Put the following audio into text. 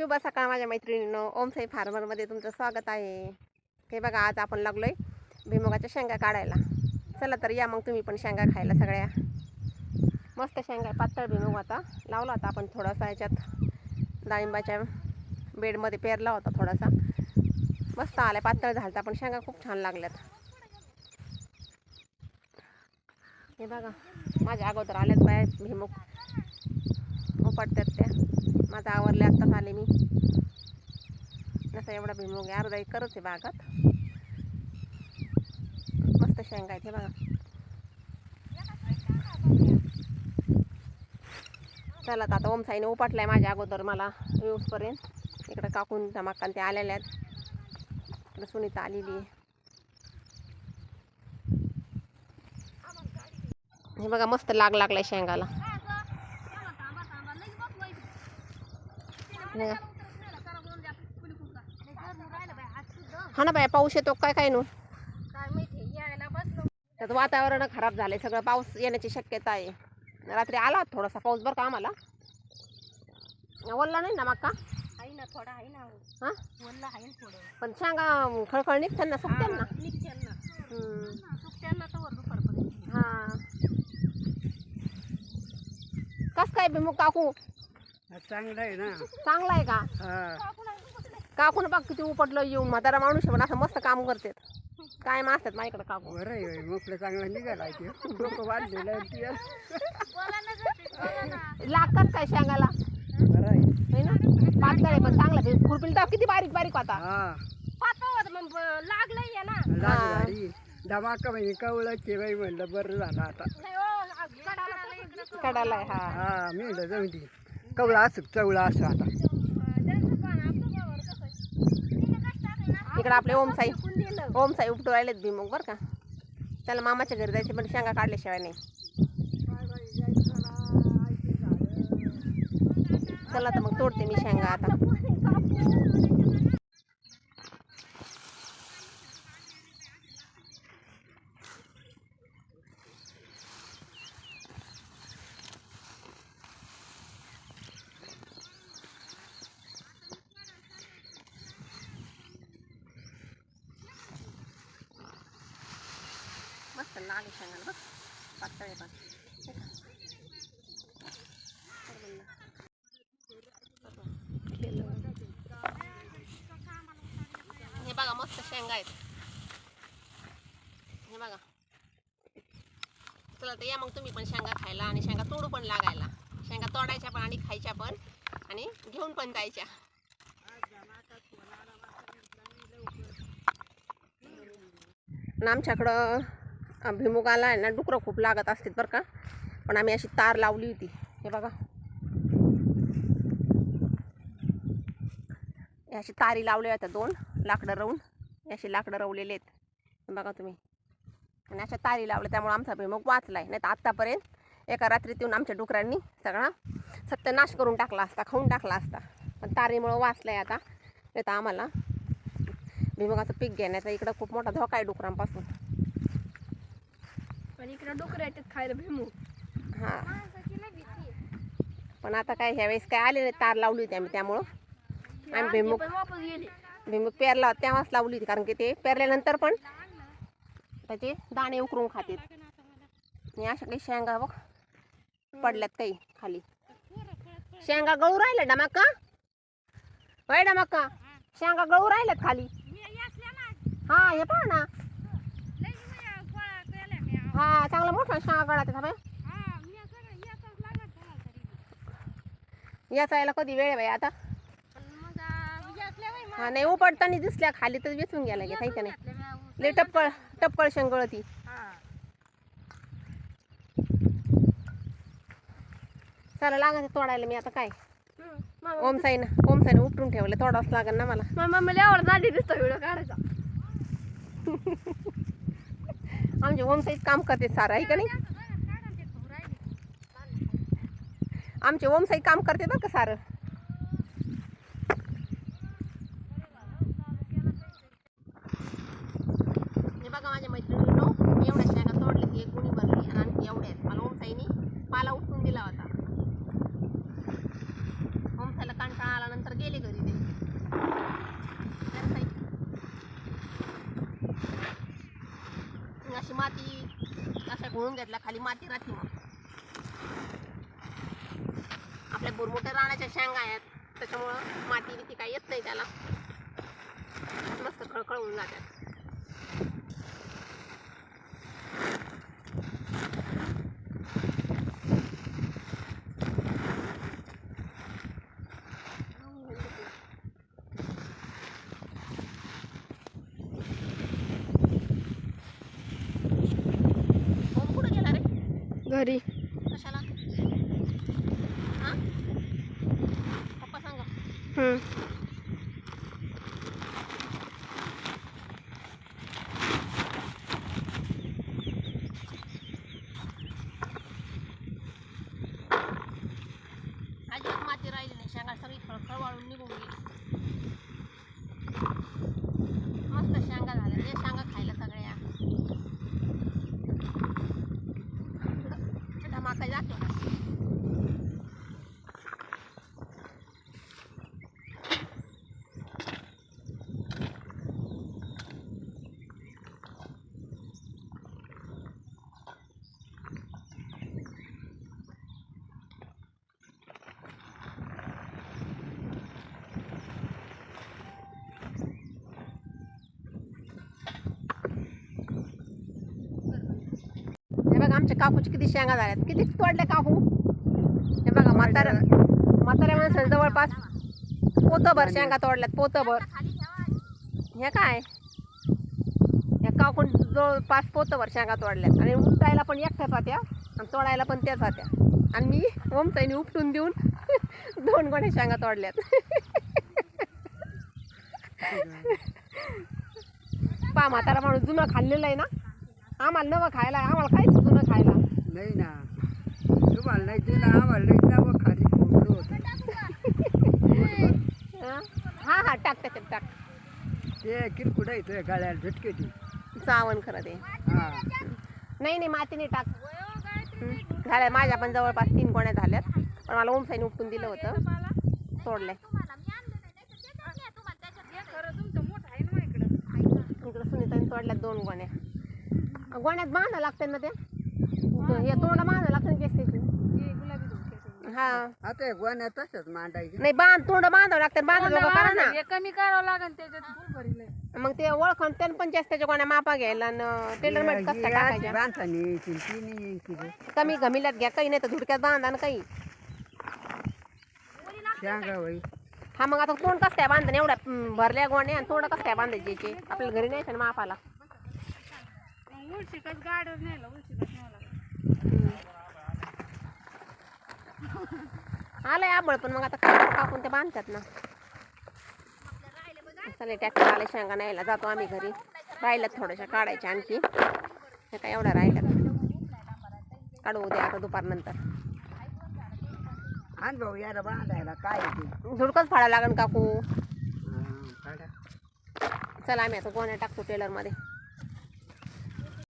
शुभ सकाळ माझ्या मैत्रिणींनो. ओमसाई फार्मरमध्ये तुमचं स्वागत आहे. हे बघा आज आपण लागलो आहे भुईमुगाच्या शेंगा काढायला. चला तर या मग तुम्ही पण शेंगा खायला सगळ्या. मस्त शेंगा पातळ भुईमुग आता लावला होता आपण थोडासा याच्यात. डाळिंबाच्या बेडमध्ये पेरला होता थोडासा. मस्त आलाय पातळ झालता पण शेंगा खूप छान लागल्यात. हे बघा माझ्या अगोदर आल्यात बाय कामं पडतात त्या. माझं आवरले आत्ताच आले मी. नसा एवढा भुईमुग आहे अर्धा एकरच आहे बागात. मस्त शेंगा आहेत हे बघा. चला तर आता ओम साईने उपटलाय माझ्या अगोदर मला येऊसपर्यंत इकडं काकून धमाकान ते आलेल्या आहेत. इकडं सुनीता आलेली आहे. हे बघा मस्त लाग लागलाय शेंगाला. हा ना बाय पाऊस येतो काय काय नो? त्यात वातावरण खराब झालंय सगळं पाऊस येण्याची शक्यता आहे. रात्री आला थोडासा पाऊस बरं का आम्हाला? वल्ला नाही ना मग का थोडा आहे ना हा? आहे ना थोडं. पण शेंगा खळखळ निघतात ना सुकतात ना? ना. ना तर दुपारपर्यंत. हा. कस काय भीमुख काकू? चांगलं आहे ना. चांगला आहे का? हा. काकून बघ किती उपटलं येऊन. म्हातारा माणूस आहे पण असं मस्त काम करतात. काय असतात माझ्याकडे काकू. बरं आहे मोकळं चांगलं निघाला आहे ते. डोकं वाढलेलं आहे ते. लागतात काय शेंगाला? बरं आहे. है ना? पातळ आहे पण चांगला आहे. खुरपीला तर किती बारीक बारीक होता हा. लागलंय ना. लाग झाली धमाका म्हणजे कवळं बाई म्हणलं बरं झालं आता. हो, कडाला तो- आहे, हा. हा मी म्हणलं जाऊन दे. कवळं असं चवळं असं आता. इकडं इकडे आपले ओमसाई ओमसाई उपटू राहिलेत भीमुग बरं का. त्याला मामाच्या घरी जायचे पण शेंगा काढल्याशिवाय नाही. चला तर मग तोडते मी शेंगा आता. लाल आहे बघ पातळ आहे पण. हे बघा मस्त शेंगा आहेत. हे बघा. चला तर या मग तुम्ही पण शेंगा खायला आणि शेंगा तोडू पण लागायला. शेंगा तोडायच्या पण आणि खायच्या पण आणि घेऊन पण जायच्या. आमच्याकडं भिमुगाला आहे ना डुकरं खूप लागत असतात बरं का. पण आम्ही अशी तार लावली होती. हे बघा. अशी तारी लावल्या होत्या दोन लाकडं रवून. हे अशी लाकडं रवलेले आहेत. बघा तुम्ही. आणि अशा तारी लावल्या त्यामुळे आमचा भिमुग वाचलाय. नाही तर आत्तापर्यंत एका रात्रीत येऊन आमच्या डुकरांनी सगळा सत्यानाश करून टाकला असता खाऊन टाकला असता. पण तारीमुळं वाचलाय आता. नाही तर आम्हाला भिमुगाचं पीक घेण्याचा इकडं खूप मोठा धोका आहे डुकरांपासून. पण इकडं डोकरं येतात खायला भिमू. हां. पण आता काय ह्यावेळेस काय आले नाही तार लावली होती आम्ही त्यामुळं. आम्ही भिमुग पण वापस गेले. भिमुग पेरला तेव्हाच लावली होती कारण की ते पेरल्यानंतर पण त्याचे दाणे उकरून खातात आणि अशा काही शेंगा बघ पडल्यात काही खाली. शेंगा गळू राहिल्या डमाका? होय डमाका? शेंगा गळू राहिल्यात खाली. हा हे पहा ना. हा चांगला मोठा शेंगा गळात हा बाई याचा यायला कधी वेळ आहे बाई आता? हा नाही उपडताना दिसल्या खाली तर वेचून गेला काही का नाही? लय टपकळ टपकळ शेंगळ ती. चला लागत तोडायला मी आता काय? ओमसाईनं ओमसाईनं उपटून ठेवलं तोडावंच लागेल ना मला. मम्मीला आवडत आधी दिसतो व्हिडिओ काढायचा. आमचे ओमसाईच काम करते सारं आहे का नाही? आमचे ओमसाई काम करते बरं का सारं? असा गोळून घेतला खाली माती राहते मग. आपल्या बोरमोठ्या रानाच्या शेंगा आहेत त्याच्यामुळं माती बिती काही येत नाही त्याला. मस्त खळखळ होऊन जातात. घरी. कशाला? हा? पप्पा सांगा. अजिबात माती राहिली नाही. शेंगा सगळी खळखळ वाळून निघून गेली. मस्त शेंगा झाल्या. ते शेंगा खायला सगळ्या इकडं धमाका जातो ना हे बघा आमच्या काकूची किती शेंगा झाल्यात. किती तोडले काकू? हे बघा म्हाताऱ्या म्हाताऱ्या माणसाने जवळपास पोतभर शेंगा तोडल्यात पोतभर. हे काय? या काकून जवळपास पोतभर शेंगा तोडल्यात. आणि उपटायला पण एकट्याच होत्या आणि तोडायला पण त्याच होत्या आणि मी ओमताईने उपटून देऊन दोन गोण्या शेंगा तोडल्यात. पा म्हातारा माणूस जुनं खाल्लेलं आहे ना? आम्हाला नवं खायला आम्हाला काहीच जुनं खायला नाही ना. तुम्हाला नाही दिलं आम्हाला नाही दिलं मग खाली फोडलं होतं. हं? हा हा टाक त्याच्यात टाक. ते किरकुट आहे तुझ्या गाळ्याला झटके ती? चावण खरं ते. हा. नाही नाही मातीने टाक. हं. झाल्या माझ्या पण जवळपास तीन कोण्या झाल्यात. पण मला ओमसाईने उपटून दिलं होतं. सोडले इकडं सुनीताने तोडल्यात दोन गोण्या. गोण्यात बांधा लागतात ना हे तोंड बांधा लागतं ना केस हा. आता गोण्या तशाच मांडायच्या. नाही बांध तोंड बांधावं लागतं बांधा करा ना. हे कमी करावं लागेल त्याच्यात फुल भरील मग ते ओळखण त्यानं पण जास्त त्याच्या कोण्या मापा घ्यायला आणि टेलरमध्ये कसं काय टाकायच्या? बांधताना नाही. कमी घमिल्यात घ्या काही नाही तर धुडक्यात बांधा ना काही. हा मग आता तोंड कसं काय बांधणं एवढ्या हम्म, भरल्या गोण्या आणि तोंड कसं काय बांधायचे याचे? आपल्याला घरी न्यायचं ना मापाला. उलशिकच गाडीवर नेलं उलशिकच न्यावं आलंय आबळ पण मग आता कापून कापून ते बांधतात ना. चले ट्रॅक्टर आले शेंगा न्यायला जातो आम्ही घरी. राहिल्यात थोड्याशा काढायच्या आणखी. हे काय एवढ्या राहिल्यात. काढू उद्या आता दुपारनंतर आण भाऊ याला बांधायला. काय आहे ते? झुडकच फाडा लागन काकू. चला आम्ही आता गोण्या टाकतो टेलरमध्ये